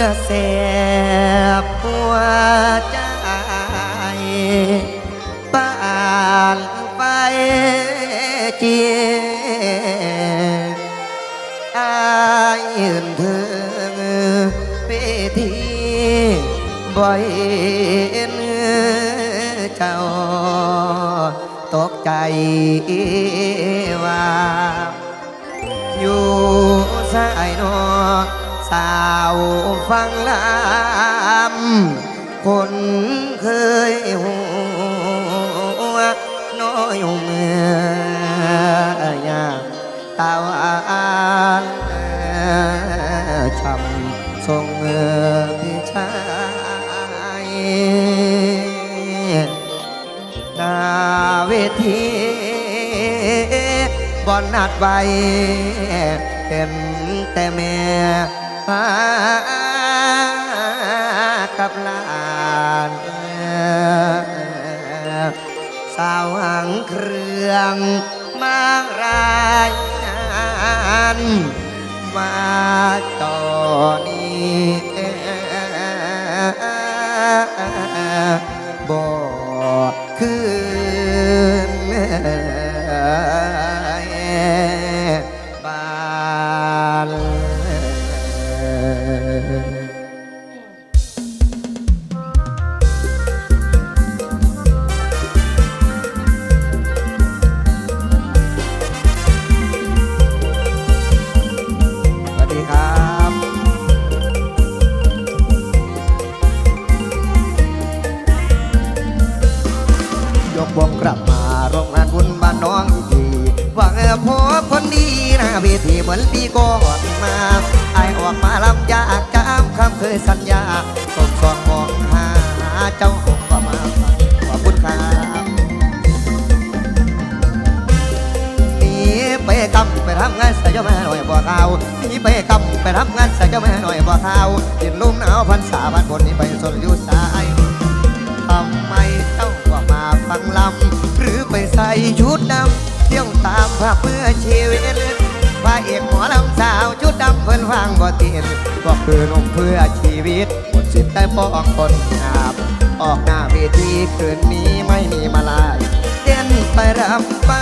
เลือแสบหัวใจปานไปเจียอายยืนถึงเวทีบ่อยเห็นเจ้าตกใจว่า อยู่สายนอก สาวฟังลำคนเคยหัวน้อยเมื่อยาตาวานช้ำทรงพี่ชายนาเวทีบอนนัดไว้เต็มแต่แม่ พากับลานสาวหางเครื่องมารายงานมา ทำงานใส่เจ้าแม่หน่อยบ่เข่าหนีไปกำไปทำงานใส่เจ้าแม่หน่อยบ่เข่าวยินลมหนาวพันษาบ้านบนนี้ไปสนอยู่สายทำไมเจ้าว่ามาฟังลำหรือไปใส่ชุดดำเที่ยวตามภาพเพื่อชีวิตพระเอกหมอลำสาวชุดดำเพิ่นฟังบ่ติดก็คือนมเพื่อชีวิตหมดสิทธิ์แต่ปองคนงามออกหน้าเวทีคืนนี้ไม่มีมาลายเต้นไปรำไป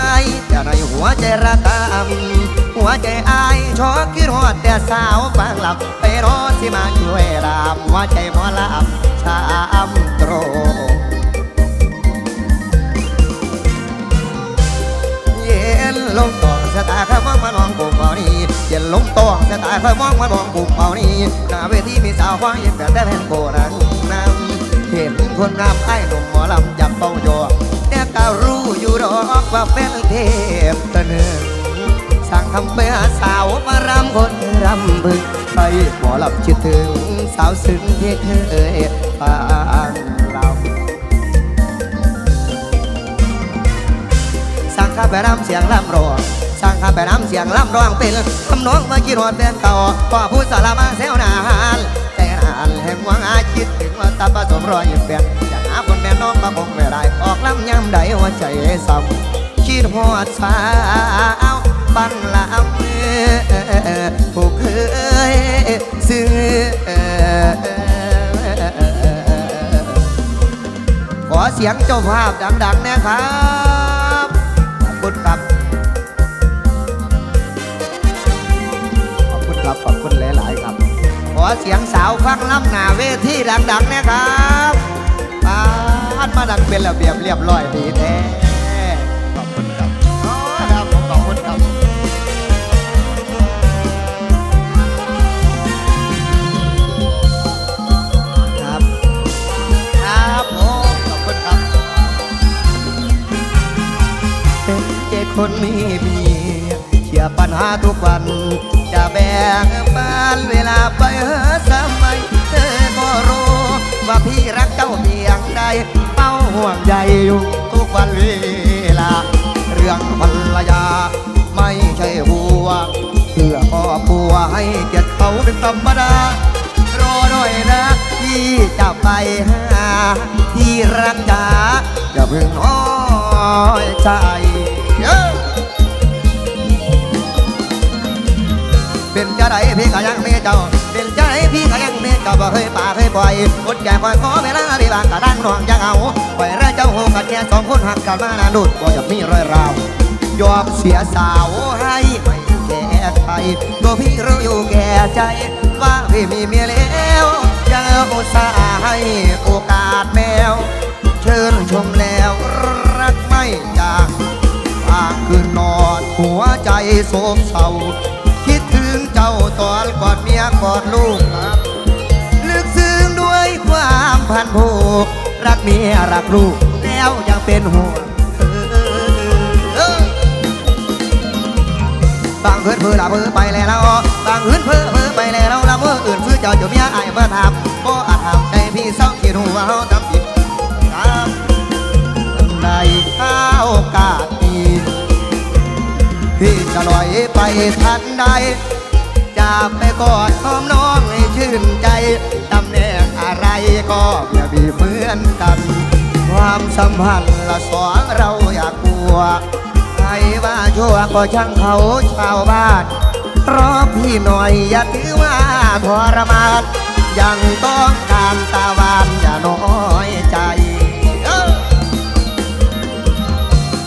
ในหัวใจระตามหัวใจอายชอคิดฮอดแต่สาวบางหลับไปรอสิมาช่วยรามหัวใจหมอลำชามตรงเย็นลงตองสตาข้ามองมามองปุ่มเอานี่เย็นลงตองสตาข้ามองมามองปุ่มเอานี่หน้าเวทีมีสาวฟ้าเย็นแต่แต่แผ่นโกนังนำเห็นคนงามไอ้หนุ่มหมอลำจับเป้าโย แต่ก็รู้อยู่ดอกว่าเป็นเทพตะหนึ่งสั่งคำไปหาสาวมารำคนรำบึงไปหมอลำคิดถึงสาวซึ้งที่เคยฟังเราสร้างข้าไปน้ำเสียงลำร้องสร้างข้าไปน้ำเสียงลำร้องเป็นทำนองมื่อกี้รอดแฟนเก่าพ่อผู้สารมาแซวนานแต่นานแห่งหวังอาคิดถึงว่าตาผสมรอยยิ้มแฟนอยน น้องก็คงไม่ได้ออกลำยำใดหัวใจซ้ำคิดฮอดสาวฟังลำผู้เคยซื้อขอเสียงเจ้าภาพดังๆนะครับขอบคุณครับขอบคุณครับขอบคุณหลายๆครับ ขอเสียงสาวฟังล้ำหน้าเวทีดังๆนะครับานมาดังเป็นระเบียบเรียบร้อยดีแท้ขอบคุณครับครับผมขอบคุณครับครับครับผมขอบคุณครับเป็นเจ้คนมีเมียเคลียปัญหาทุกวัน จะแบ่งปันเวลาไปหาสมัยเธอก็รู้ ว่าพี่รักเจ้าเพียงใดเป้าห่วงใยอยู่ทุกวันเวลา เรื่องภรรยา ไม่ใช่หัวเพื่อครอบครัวให้เกียรติเขาเป็นธรรมดารอหน่อยนะ พี่จะไปหาที่รักจ๋าอย่าเพิ่งน้อยใจเอ้อเป็นจะไรพี่ก็ยังเมีเจ้า เป็นจะไรพี่ก็ยังเมีเจ้าใจคอยขอเวลาได้บางกระดังน้องยังเอาปล่อยแรงเจ้าหูกันแค่สองคนหักกันมานานดุดก็จะมีรอยราว ยอมเสียสาวให้ไม่แก่ใครตัวพี่รู้อยู่แก่ใจ ว่าพี่มีเมียแล้วยังอุตส่าห์ให้โอกาสแมว เชิญชมแล้วรักไม่จางบางคืนนอนหัวใจโศกเศร้าคิดถึงเจ้าตอนกอดเมียกอดลูกครับ พันผูกรักเมียรักลูกแล้วยังเป็นห่วงบางเพื่อนเพื่อละเพื่อไปแล้วบางอื่นเพื่อเพื่อไปแล้วละเมื่ออื่นคือเจ้าจะเมียอายเมื่อทำก็อาจทำใจพี่เศร้าคิดหัวเขาทำผิดตามในข้าวกาดีพี่จะลอยไปทันใดจะไปกอดหอมน้องให้ชื่นใจ ไรก็อย่ามีเหมือนกัน ความสัมพันธ์ละสองเราอยากกลัวใครว่าชั่วก็ช่างเขาชาวบ้านรอพี่หน่อยอย่าถือว่าทรมานยังต้องการตาวานอย่าน้อยใจ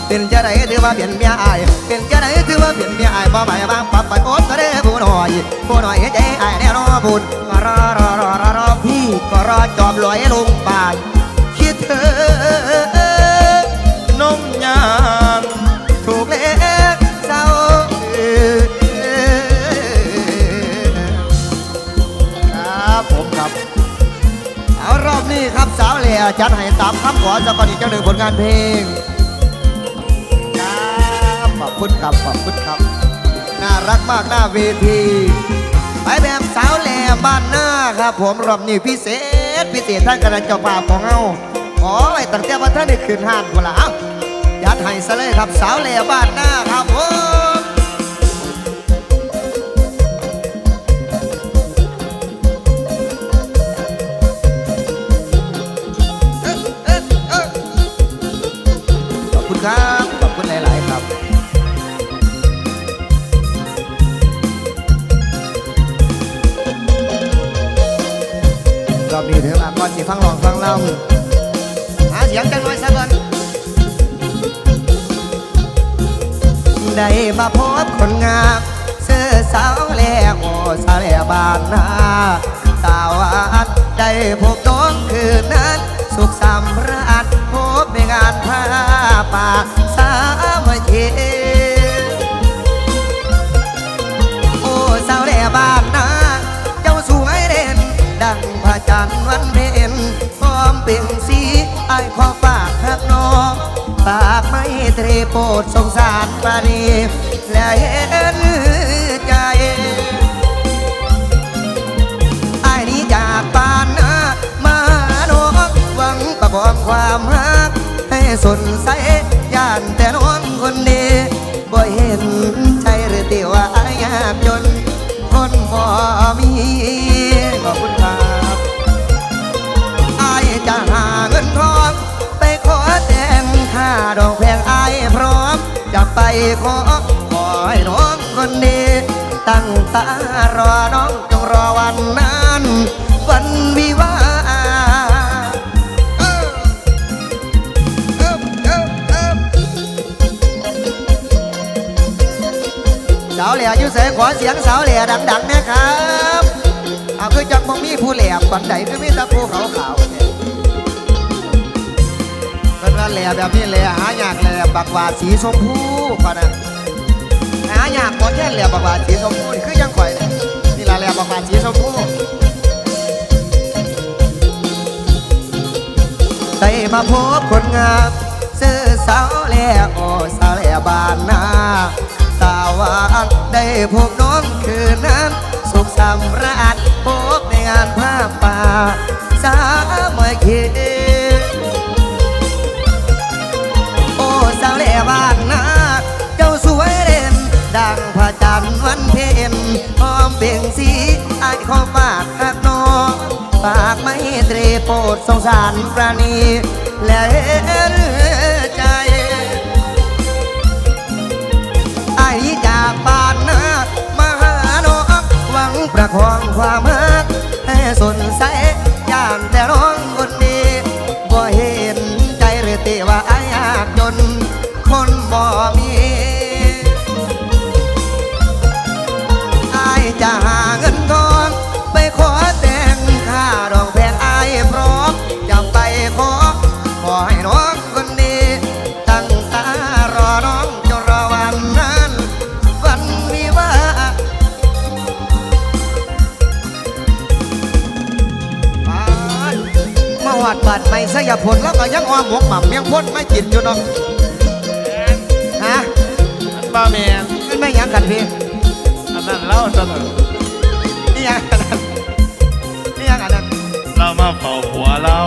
เป็นจะได้ถือว่าเป็นเมียอายเป็นจะได้ถือว่าเป็นเมียอายบ่หมายบางปับไปโอ๊ตก็ได้ผู้น้อยผู้น้อยเห็นใจอายแน่นอบุญ ขอสักก่อนอีกเจ้าหนึ่งผลงานเพลงครับขอบคุณครับขอบคุณครับ น่ารักมากหน้าเวทีไปแบบสาวแหล่บ้านหน้าครับ ผมรอบนี้พิเศษ พิเศษท่านกระเจ้าป่าของเฮาขอไว้ตั้งแต่ว่าท่านได้ขึ้นห้านคนละเอ้ายัดให้ซะเลยครับสาวแหล่บ้านหน้าครับผม ครับ ขอบคุณหลาย ๆ ครับรอบนี้ถึงลาก่อนสิฟังลองฟังเล่าหาเสียงจังหน่อยซะก่อนได้มาพบคนงามเสื้อสาวแลโอสาวแลบานนาสาวอันได้พบน้องคืนนั้น สุขสำรา งานผ้าป่าสามัคคีโอ้สาวแหล่บ้านนาเจ้าสวยเด่น ดังพระจันทร์วันเพ็ญพร้อมเป็นสีไอายขอฝากหักน้องฝากไม่ตรโปรดสงสารปานีและเห็น สนใสย่านแต่น้องคนดีบ่เห็นใจหรือติว่าอายยากจน คนบ่มีขอบคุณครับอายจะหาเงินทองไปขอแต่งค่าดอกแพงอายพร้อม จะไปขอขอให้น้องคนดีตั้งตารอน้องจงรอวันนั้น วันวิวา สาวเหลี่ยอยู่เสยขอเสียงสาวเหลี่ยดังๆนะครับเอาคือจังมองมีผู้เหลี่ยบันไดคือมีตะภูเขาวขาวเป็นว่าเหลี่ยแบบนี้เหลี่ยหายากเหลี่ยบักหวาดสีชมพูพอนะหายากกว่าแค่เหลี่ยบักหวาดสีชมพูคือยังข่อยเนี่ยนี่ละเหลี่ยบักหวาดสีชมพูได้มาพบคนงามซื้อสาวเหลี่ยโอสาวเหลี่ยบานนา วานได้พบน้องคืนนั้น สุขสำราญพบในงานผ้าป่า สามัคคีโอ้สาวเล่บ้านนาเจ้าสวยเด่นดังพระจันทร์วันเพ็ญพร้อมเบ่งสีไอายขอฝากหักน้องฝากไม่ตรีโปรดสงสารปราณีและ จากบ้านนามาหาน้องหวังประคองความหักให้สนใสย่านแต่ร้องคนดีบ่เห็นใจหรติว่าอายากจนคนบ่มีอายจะหาเงินทองไปขอแต่งค่าดองแพงอายพร้อมจะไปขอขอให้น้อง ช่ยาผลแล้วก็ยังอ้อมหมกหม่ำเมียงพ่นไม่กินอยู่เนาะฮะมันบ้าแมนมันไม่หยังกันพี่อันนั้นเล่าตลอดนี่หยังอันนั้นนี่หยังอันนั้นเรามาเฝ้าผัวเรา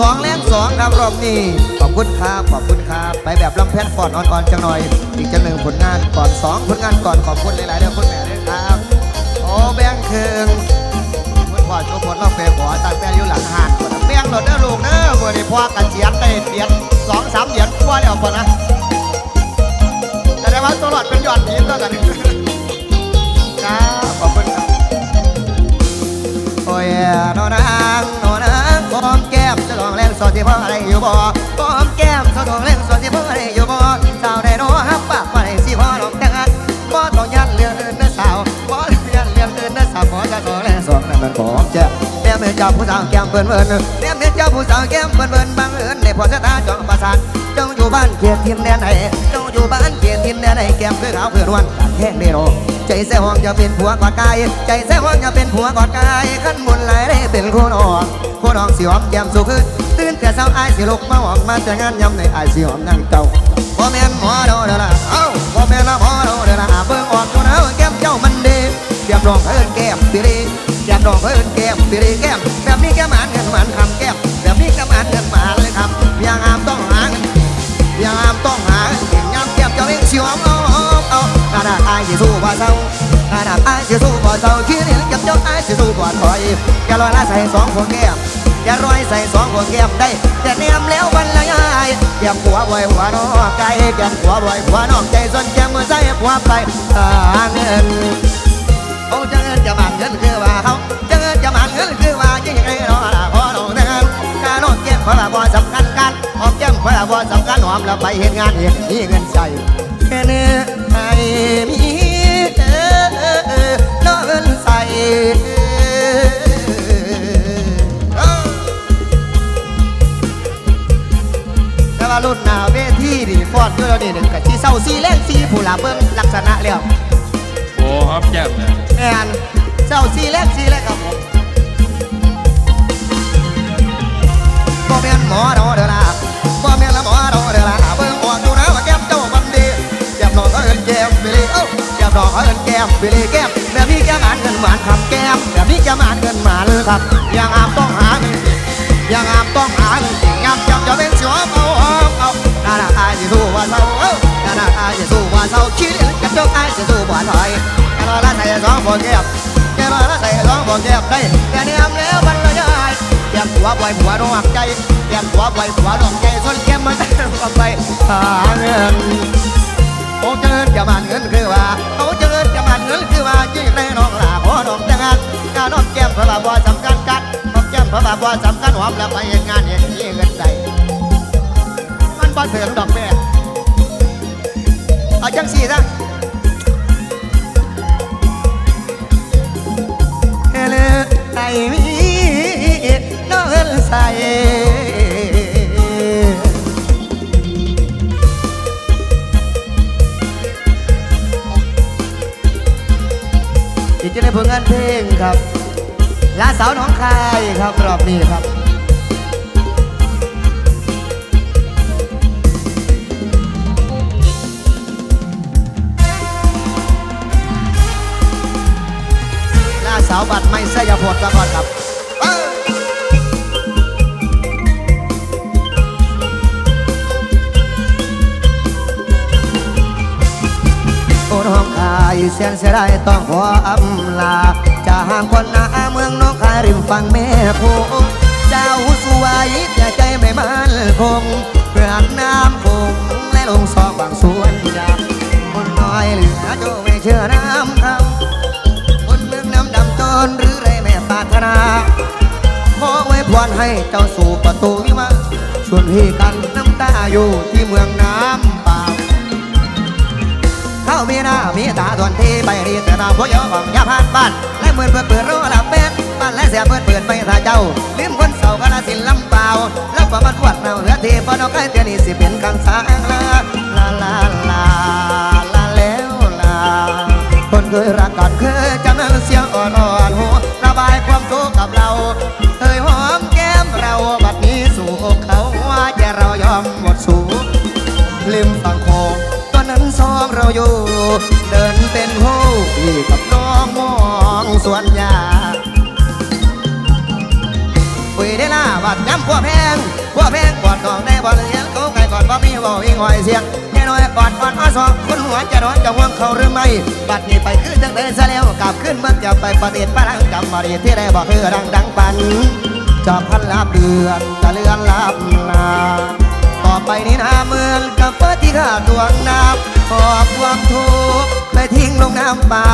สองแรงสองครับรอบนี้ขอบคุณครับขอบคุณครับไปแบบลำแพนก่อนอ่อนๆจังหน่อย อีกจังหนึ่งผลงานก่อนสองผลงานก่อนขอบคุณหลายๆเด้อคุณแม่ด้วยครับโอ้แบงค์เคืองคุณพ่อชุมพลเราเปย์ขอตั้งแต่อยู่หลังหาดก่อนแบงค์หลดเด้อลูกเด้อเมื่อนี้พ่อกันเสียนได้เหรียญสองสามเหรียญกว่าแล้วก่อนนะแต่ได้ว่าตลอดเป็นยอดทีมแล้วกันครับขอบคุณครับโอ้ยนอนา จะลองแรงสอดที่พ่ออะไรอยู่บ่หอมแก้มจะลองแรงสอดที่พ่ออะไรอยู่บ่สาวได้นอฮับปากมาได้สิพ่อลองแต่งบ่ต้องยันเรื่องอื่นนะสาวบ่ต้องยันเรื่องอื่นนะสาวบ่จะสองแรงสองนั่นมันของจ้าแม่เมื่อเจ้าผู้สาวแก้มเบิ่นเบิ่นแม่เมื่อเจ้าผู้สาวแก้มเบิ่นเบิ่นบังเอิญได้พอชะตาจองประสานเจ้าอยู่บ้านเกียรติทินแดนไหนเจ้าอยู่บ้านเกียรติทินแดนไหนแก้มคือขาวคือรวนกันแท่งเดโรใจแซ่ห้องจะเป็นผัวกอดกาย ใจแซ่ห้องจะเป็นผัวกอดกายขั้นบุญหลายได้เป็นคนองคู่นองสิหอมแก้มสุขึ้นตื่น แต่เช้าอายสิลุกมาหอมมาแต่งานยำในอายสิหอมนั่งเจ้าบ่แม่นหมอโดเด้อล่ะเอ้าบ่แม่นละหมอโดเด้อล่ะเบิ่งออกตัวนะแก้มเจ้ามันดีแก้มรองเอิ้นแก้มปิรีแก้มรองเอิ้นแก้มปิรีแก้มแบบนี้แก้มหานเงินหมันคำแก้มแบบนี้แก้มหานเงินหมาเลยครับอย่างอามต้องหาเงินยามต้องหาเก่งยามเก็บเจ้าเองสิหอมเอาเอาขนาดอายสิสู้บ่เศร้าขนาดอายสิสู้บ่เศร้าคิดเห็นกับเจ้าอายสิสู้บ่ถอยอย่าลอยละใส่สองหัวแก้ม อย่ารอยใส่สองหัวแก้มได้แต่เนียมแล้ววันละยายแก้มหัวบ่อยหัวนอกไก่แก้มหัวบ่อยหัวนอกใจส่วนแก้มมือใส่หัวไปหาเงินโอ้จะเงินจะมันเงินคือว่าเขาจะเงินจะมันเงินคือว่ายิ่งไงรอละพอลงแต่งานการนอนเก็บเพราะบ่สำคัญกันหอมแก้มเพราะบ่สำคัญหอมแล้วไปเห็นงานเห็นมีเงินใส่แค่เนื้อไอ้มีเออเออเออน้องเงินใส่ ว่ารุ่นหน้าเวทีนี่ฟอดด้วยนี่หนึ่งกะที่เศร้าซีแรงซีผู้ละเบิ่งลักษณะแล้วโอ้ฮอบแจ่มเนี่ยแอนเจ้าซีแรกซีแรกครับผมบ่แม่นหมอดอเด้อล่ะบ่แม่นละหมอดอเด้อล่ะเบิ่งออกดูนะว่าแก้มเจ้ามันดีแก้มน้องเขาเอิ้นแก้มไปเลยเอ้าแก้มน้องเขาเอิ้นแก้มไปเลยแก้มแบบนี้แก้มอ่านเงินหมานคำแก้มแบบนี้แก้มอ่านเงินหมานครับอย่างอามต้องหาเงินอย่างอามต้องหาเงินงามจำจะเป็นสิวเอาเอ สู้ว่าเศร้าเอ้าน้านาอายสิสู้ว่าเศร้าคิดกับจ้าอายสิสู้บ่าถอยแกรอละใส่สองบ่แก็บแกรอละใส่สองบ่แก็บได้แต่เนี่ยมแล้วมันละยายแก้มหัวบ่อยหัวนอกใจแก้มหัวบ่อยหัวนอกใจส่วนแก้มมันจะไปหาเงินโอ้เจริญจะมันเงินคือว่าโอ้เจริญจะมันเงินคือว่ายิ่งในน้องลาขอน้องแต่งงานการน้องแก้มพระว่าบ่สำคัญกันน้องแก้มพระว่าบ่สำคัญหอมแล้วไปงานเฮ็ดนี่เงินใส่มันบ่ถึงดอกแม่ เอาจังสีซะเลไอมีน้องเอิ้นใส่อีกจะได้ผลงานเพลงครับลาสาวน้องคายครับรอบนี้ครับาสาวบัตรไม่ใช่ยาพดซะก่อนครับอ้ยโอ้น้องคายเสียงเสียดายต้องขออำลาจะห่างคนหน้าเมืองน้องคายริมฝั่งแม่โคงเจ้าสวยแต่ใจไม่มั่นคงเพื่อนน้ำคงและลงซอกบางส่วนจากคนน้อยเหลือโจไม่เชื่อน้ำคำ น้ำดำจนหรือไรแม่ปรารถนาขอไว้พรให้เจ้าสู่ประตูวิมานส่วนพี่กันน้ำตาอยู่ที่เมืองน้ำป่าเข้ามีหน้ามีตาทวนที่ไปรีแต่นาพยอของยาพานบ้านและเหมื่อเปิดเปิดรอหลับเป็ดบ้านและเสียเปิดเปิดไปทาเจ้าลืมคนเสากระสินลำเปล่าแล้วประมันปวดเน่าเหลือทีพอนอกไก่เตียนี่สิเป็นกังสางลาลา เคยรักกันเคยจำนั้นเสียงอ่อนอนหัวระบายความทุกข์กับเราเคยหอมแก้มเราบัดนี้สู่เขาว่าจะเรายอมหมดสูลิมฝังงคงตอนนั้นซ้อมเราอยู่ เดินเป็นคู่พี่กับน้องมองสวนยาปุ๋ยได้ล่าบัดย้ำพวกแพงพวกแพงกอดกองได้บอลเลี้ยงเขาไก่กอดว่ามีบ่าอีกหอยเสียง แน่อยกอดอดอ้อสองคนหัวจะร้อนจะห่วงเขาหรือไม่ บัดนี้ไปคือจังเดินซะแล้วกลับขึ้นเมื่อจะไปประเทศฝรั่งจำมาดีที่ได้บอกคือดังดังปันจอบพันลาบเดือนจะเลือนลาบลาต่อไปนี้นาเมืองกับเปิดที่ข้าดวงน้ำขอบความทุกข์ไปทิ้งลงน้ำเปล่า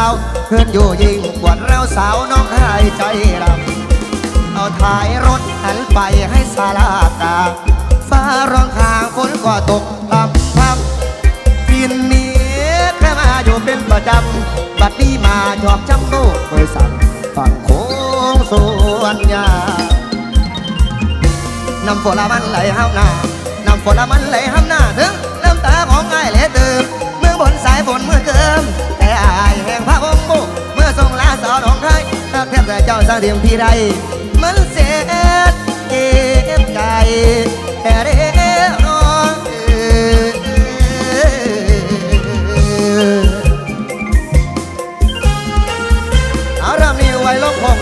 เพื่อนอยู่ยิ่งปวดเราสาวน้องหายใจรำเอาท้ายรถหันไปให้สารากาฟ้าร้องข้างฝนก็ตกพรำ พรำกินนี้แค่มาอยู่เป็นประจำบัดนี้มาชอบจำโลกบริษัทฝั่งโค้งสวนยาน้ำฝนละมันไหลห้ามหน้าน้ำฝนละมันไหลห้ามหน้าถึงน้ำตาของง่ายเหลยตื่นเมื่อบนสายฝนเมื่อเกิมแต่อายแห่งพระองค์บุเมื่อทรงลาสาวน้องไทยถ้าแทบแต่เจ้าสร้างเทียมที่ใดมันเสียเจ็บใจแต่เด้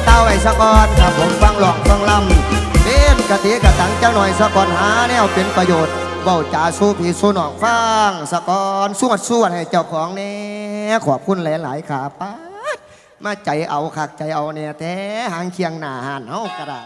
เต้าไว้สะก่อนครับผมฟังหลอกฟังลำเล่นกะติกะตังจังหน่อยสะก่อนหาแนวเป็นประโยชน์เบ้าจ่าสู้ผีสู้หนอกฟังสะก่อนสวดสวดให้เจ้าของเนี่ขอบคุณหลายๆขาป้าดมาใจเอาคักใจเอาเนี่ยแท้หางเคียงหน้าหันเฮาก็ได้